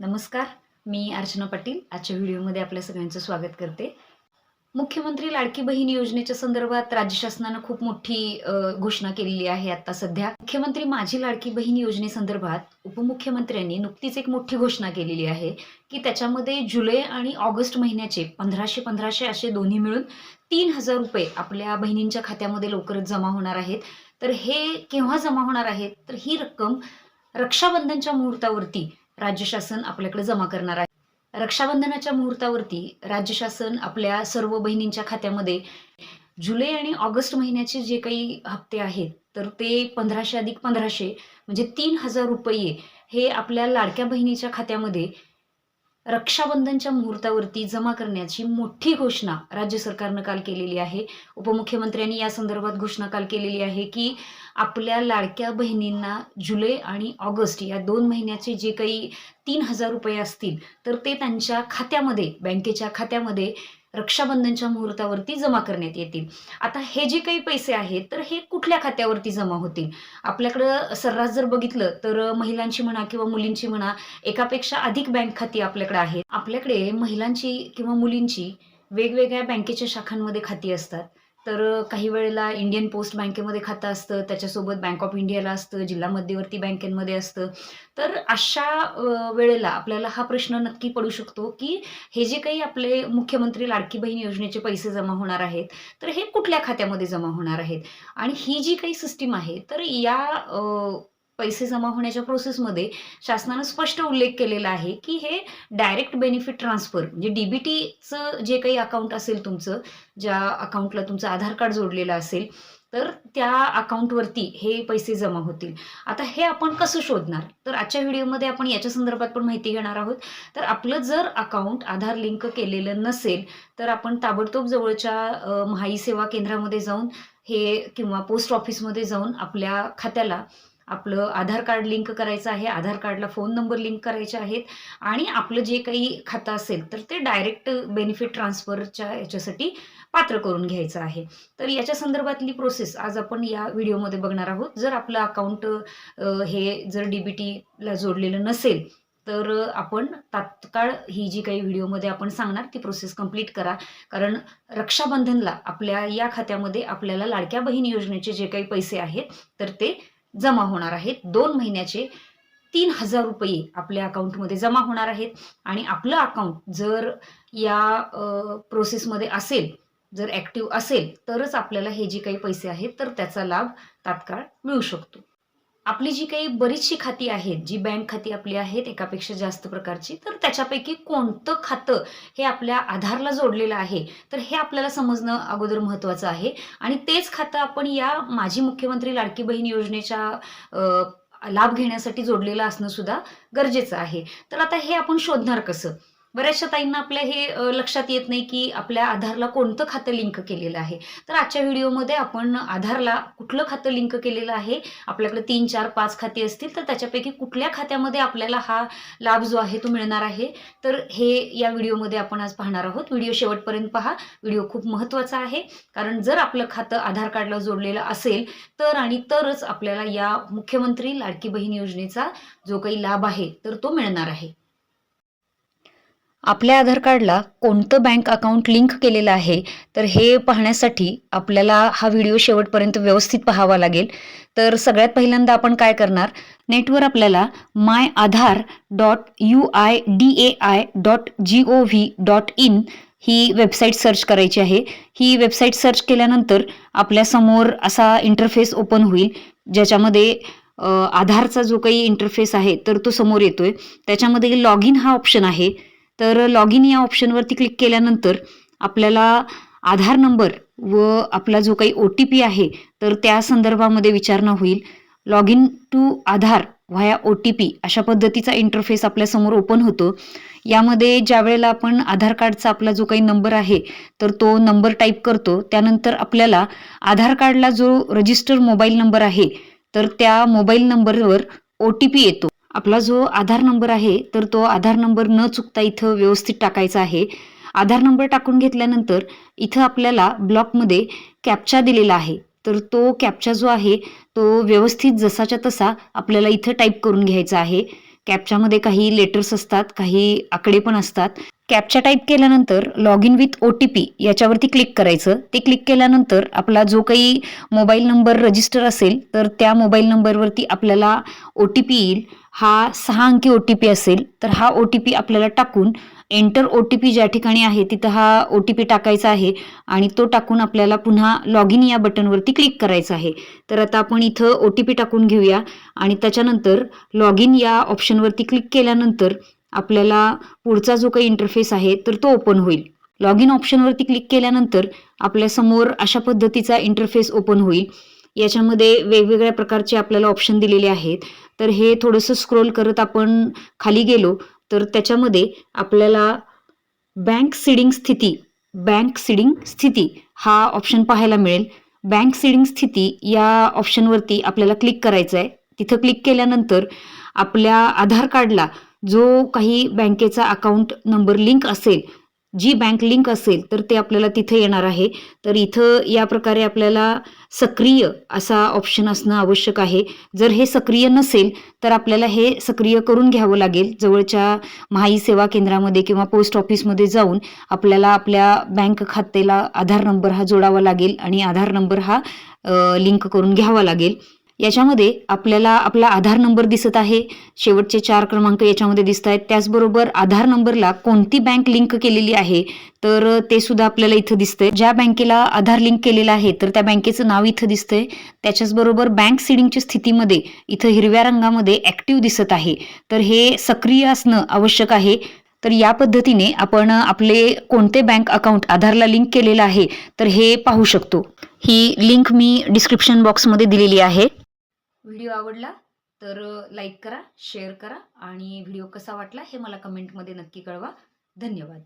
नमस्कार मी अर्चना पाटील. आजच्या व्हिडिओमध्ये आपल्या सगळ्यांचं स्वागत करते. मुख्यमंत्री लाडकी बहीण योजनेच्या संदर्भात राज्य शासनानं खूप मोठी घोषणा केलेली आहे आता सध्या. मुख्यमंत्री माझी लाडकी बहीण योजनेसंदर्भात उपमुख्यमंत्र्यांनी नुकतीच एक मोठी घोषणा केलेली आहे की त्याच्यामध्ये जुलै आणि ऑगस्ट महिन्याचे पंधराशे पंधराशे असे दोन्ही मिळून तीन हजार रुपये आपल्या बहिणींच्या खात्यामध्ये लवकरच जमा होणार आहेत. तर हे केव्हा जमा होणार आहेत? तर ही रक्कम रक्षाबंधनच्या मुहूर्तावरती राज्य शासन आपल्याकडे जमा करणार आहे. रक्षाबंधनाच्या मुहूर्तावरती राज्य शासन आपल्या सर्व बहिणींच्या खात्यामध्ये जुलै आणि ऑगस्ट महिन्याचे जे काही हप्ते आहेत तर ते पंधराशे अधिक पंधराशे म्हणजे तीन हजार रुपये हे आपल्या लाडक्या बहिणीच्या खात्यामध्ये रक्षाबंधनच्या मुहूर्तावरती जमा करण्याची मोठी घोषणा राज्य सरकारनं काल केलेली आहे. उपमुख्यमंत्र्यांनी या संदर्भात घोषणा काल केलेली आहे की आपल्या लाडक्या बहिणींना जुलै आणि ऑगस्ट या दोन महिन्याचे जे काही तीन हजार रुपये असतील तर ते त्यांच्या खात्यामध्ये बँकेच्या खात्यामध्ये रक्षाबंधनच्या मुहूर्तावरती जमा करण्यात येतील. आता हे जे काही पैसे आहेत तर हे कुठल्या खात्यावरती जमा होतील? आपल्याकडं सर्रास जर बघितलं तर महिलांची म्हणा किंवा मुलींची म्हणा एकापेक्षा अधिक बँक खाती आपल्याकडे आहेत. आपल्याकडे महिलांची किंवा मुलींची वेगवेगळ्या बँकेच्या शाखांमध्ये खाती असतात. तर काही वेळेला इंडियन पोस्ट बँकेमध्ये खातं असतं त्याच्यासोबत बँक ऑफ इंडियाला असतं जिल्हा मध्यवर्ती बँकेमध्ये असतं. तर अशा वेळेला आपल्याला हा प्रश्न नक्की पडू शकतो की हे जे काही आपले मुख्यमंत्री लाडकी बहीण योजनेचे पैसे जमा होणार आहेत तर हे कुठल्या खात्यामध्ये जमा होणार आहेत? आणि ही जी काही सिस्टीम आहे तर या पैसे जमा होण्याच्या प्रोसेसमध्ये शासनानं स्पष्ट उल्लेख केलेला आहे की हे डायरेक्ट बेनिफिट ट्रान्सफर म्हणजे डीबीटीचं जे काही अकाउंट असेल तुमचं ज्या अकाउंटला तुमचं आधार कार्ड जोडलेलं असेल तर त्या अकाउंटवरती हे पैसे जमा होतील. आता हे आपण कसं शोधणार? तर आजच्या व्हिडिओमध्ये आपण याच्या संदर्भात पण माहिती घेणार आहोत. तर आपलं जर अकाउंट आधार लिंक केलेलं नसेल तर आपण ताबडतोब जवळच्या महाई सेवा केंद्रामध्ये जाऊन हे किंवा पोस्ट ऑफिसमध्ये जाऊन आपल्या खात्याला आपलं आधार कार्ड लिंक करायचं आहे आधार कार्डला फोन नंबर लिंक करायचे आहेत आणि आपलं जे काही खातं असेल तर ते डायरेक्ट बेनिफिट ट्रान्सफरच्या याच्यासाठी पात्र करून घ्यायचं आहे. तर याच्या संदर्भातली प्रोसेस आज आपण या व्हिडिओमध्ये बघणार आहोत. जर आपलं अकाउंट हे जर डी बी टीला जोडलेलं नसेल तर आपण तात्काळ ही जी काही व्हिडिओमध्ये आपण सांगणार ती प्रोसेस कंप्लीट करा. कारण रक्षाबंधनला आपल्या या खात्यामध्ये आपल्याला लाडक्या बहीण योजनेचे जे काही पैसे आहेत तर ते जमा होणार आहेत. दोन महिन्याचे तीन हजार रुपये आपल्या अकाउंटमध्ये जमा होणार आहेत. आणि आपलं अकाउंट जर या प्रोसेसमध्ये असेल जर ॲक्टिव्ह असेल तरच आपल्याला हे जे काही पैसे आहेत तर त्याचा लाभ तात्काळ मिळू शकतो. आपली जी काही बरीचशी खाती आहेत जी बँक खाती आपली आहेत एकापेक्षा जास्त प्रकारची तर त्याच्यापैकी कोणतं खातं हे आपल्या आधारला जोडलेलं आहे तर हे आपल्याला समजणं अगोदर महत्त्वाचं आहे. आणि तेच खातं आपण या माजी मुख्यमंत्री लाडकी बहीण योजनेच्या लाभ घेण्यासाठी जोडलेलं असणं सुद्धा गरजेचं आहे. तर आता हे आपण शोधणार कसं? बऱ्याचशा ताईंना आपल्या हे लक्षात येत नाही की आपल्या आधारला कोणतं खातं लिंक केलेलं आहे. तर आजच्या व्हिडिओमध्ये आपण आधारला कुठलं खातं लिंक केलेलं आहे आपल्याकडे तीन चार पाच खाती असतील तर त्याच्यापैकी कुठल्या खात्यामध्ये आपल्याला हा लाभ जो आहे तो मिळणार आहे? तर हे या व्हिडिओमध्ये आपण आज पाहणार आहोत. व्हिडिओ शेवटपर्यंत पहा. व्हिडिओ खूप महत्त्वाचा आहे. कारण जर आपलं खातं आधार कार्डला जोडलेलं असेल तर आणि तरच आपल्याला या मुख्यमंत्री लाडकी बहीण योजनेचा जो काही लाभ आहे तर तो मिळणार आहे. आपल्या आधार कार्डला कोणतं बँक अकाउंट लिंक केलेलं आहे तर हे पाहण्यासाठी आपल्याला हा व्हिडिओ शेवटपर्यंत व्यवस्थित पाहावा लागेल. तर सगळ्यात पहिल्यांदा आपण काय करणार नेटवर आपल्याला my Aadhaar dot U I D A I dot G O V dot in he website search करायची आहे. ही वेबसाईट सर्च केल्यानंतर आपल्यासमोर असा इंटरफेस ओपन होईल ज्याच्यामध्ये आधारचा जो काही इंटरफेस आहे तर तो समोर येतोय. त्याच्यामध्ये लॉग इन हा ऑप्शन आहे. तर लॉग इन या ऑप्शनवरती क्लिक केल्यानंतर आपल्याला आधार नंबर व आपला जो काही ओ टी पी आहे तर त्या संदर्भामध्ये विचारणा होईल. Log in to Aadhaar via O T P अशा पद्धतीचा इंटरफेस आपल्यासमोर ओपन होतो. यामध्ये ज्या वेळेला आपण आधार कार्डचा आपला जो काही नंबर आहे तर तो नंबर टाईप करतो. त्यानंतर आपल्याला आधार कार्डला जो रजिस्टर मोबाईल नंबर आहे तर त्या मोबाईल नंबरवर ओ टी पी येतो. आपला जो आधार नंबर आहे तर तो आधार नंबर न चुकता इथं व्यवस्थित टाकायचा आहे. आधार नंबर टाकून घेतल्यानंतर इथं आपल्याला ब्लॉकमध्ये कॅप्चा दिलेला आहे. तर तो कॅप्चा जो आहे तो व्यवस्थित जसाच्या तसा आपल्याला इथं टाईप करून घ्यायचा आहे. कॅप्च्यामध्ये काही लेटर्स असतात काही आकडे पण असतात. कॅप्चा टाईप केल्यानंतर log in with O T P याच्यावरती क्लिक करायचं. ते क्लिक केल्यानंतर आपला जो काही मोबाईल नंबर रजिस्टर असेल तर त्या मोबाईल नंबरवरती आपल्याला ओ टी पी येईल. हा सहा अंकी ओ टी पी असेल तर हा ओ टी पी आपल्याला टाकून एंटर ओ टी पी ज्या ठिकाणी आहे तिथं हा ओ टी पी टाकायचा आहे आणि तो टाकून आपल्याला पुन्हा लॉग इन या बटनवरती क्लिक करायचं आहे. तर आता आपण इथं ओ टी पी टाकून घेऊया आणि त्याच्यानंतर लॉग इन या ऑप्शनवरती क्लिक केल्यानंतर आपल्याला पुढचा जो काही इंटरफेस आहे तर तो ओपन होईल. लॉग इन ऑप्शनवरती क्लिक केल्यानंतर आपल्यासमोर अशा पद्धतीचा इंटरफेस ओपन होईल. याच्यामध्ये वेगवेगळ्या प्रकारचे आपल्याला ऑप्शन दिलेले आहेत. तर हे थोडंसं स्क्रोल करत आपण खाली गेलो तर त्याच्यामध्ये आपल्याला बँक सीडिंग स्थिती बँक सीडिंग स्थिती हा ऑप्शन पाहायला मिळेल. बँक सीडिंग स्थिती या ऑप्शनवरती आपल्याला क्लिक करायचं आहे तिथं क्लिक केल्यानंतर आपल्या आधार कार्डला जो काही बँकेचा अकाउंट नंबर लिंक असेल जी बँक लिंक असेल तर ते आपल्याला तिथे येणार आहे. तर इथं या प्रकारे आपल्याला सक्रिय असा ऑप्शन असणं आवश्यक आहे. जर हे सक्रिय नसेल तर आपल्याला हे सक्रिय करून घ्यावं लागेल. जवळच्या महाई सेवा केंद्रामध्ये किंवा पोस्ट ऑफिसमध्ये जाऊन आपल्याला आपल्या बँक खात्याला आधार नंबर हा जोडावा लागेल आणि आधार नंबर हा लिंक करून घ्यावा लागेल. याच्यामध्ये आपल्याला आपला आधार नंबर दिसत आहे. शेवटचे चार क्रमांक याच्यामध्ये दिसत आहेत. त्याचबरोबर आधार नंबरला कोणती बँक लिंक केलेली आहे? तर ते सुद्धा आपल्याला इथं दिसतंय. ज्या बँकेला आधार लिंक केलेलं आहे तर त्या बँकेचं नाव इथं दिसतंय. त्याच्याचबरोबर बँक सिडिंगच्या स्थितीमध्ये इथं हिरव्या रंगामध्ये ॲक्टिव्ह दिसत आहे. तर हे सक्रिय असणं आवश्यक आहे. तर या पद्धतीने आपण आपले कोणते बँक अकाउंट आधारला लिंक केलेलं आहे तर हे पाहू शकतो. ही लिंक मी डिस्क्रिप्शन बॉक्समध्ये दिलेली आहे. व्हिडिओ आवडला तर लाईक करा शेअर करा आणि व्हिडिओ कसा वाटला हे मला कमेंटमध्ये नक्की कळवा. धन्यवाद.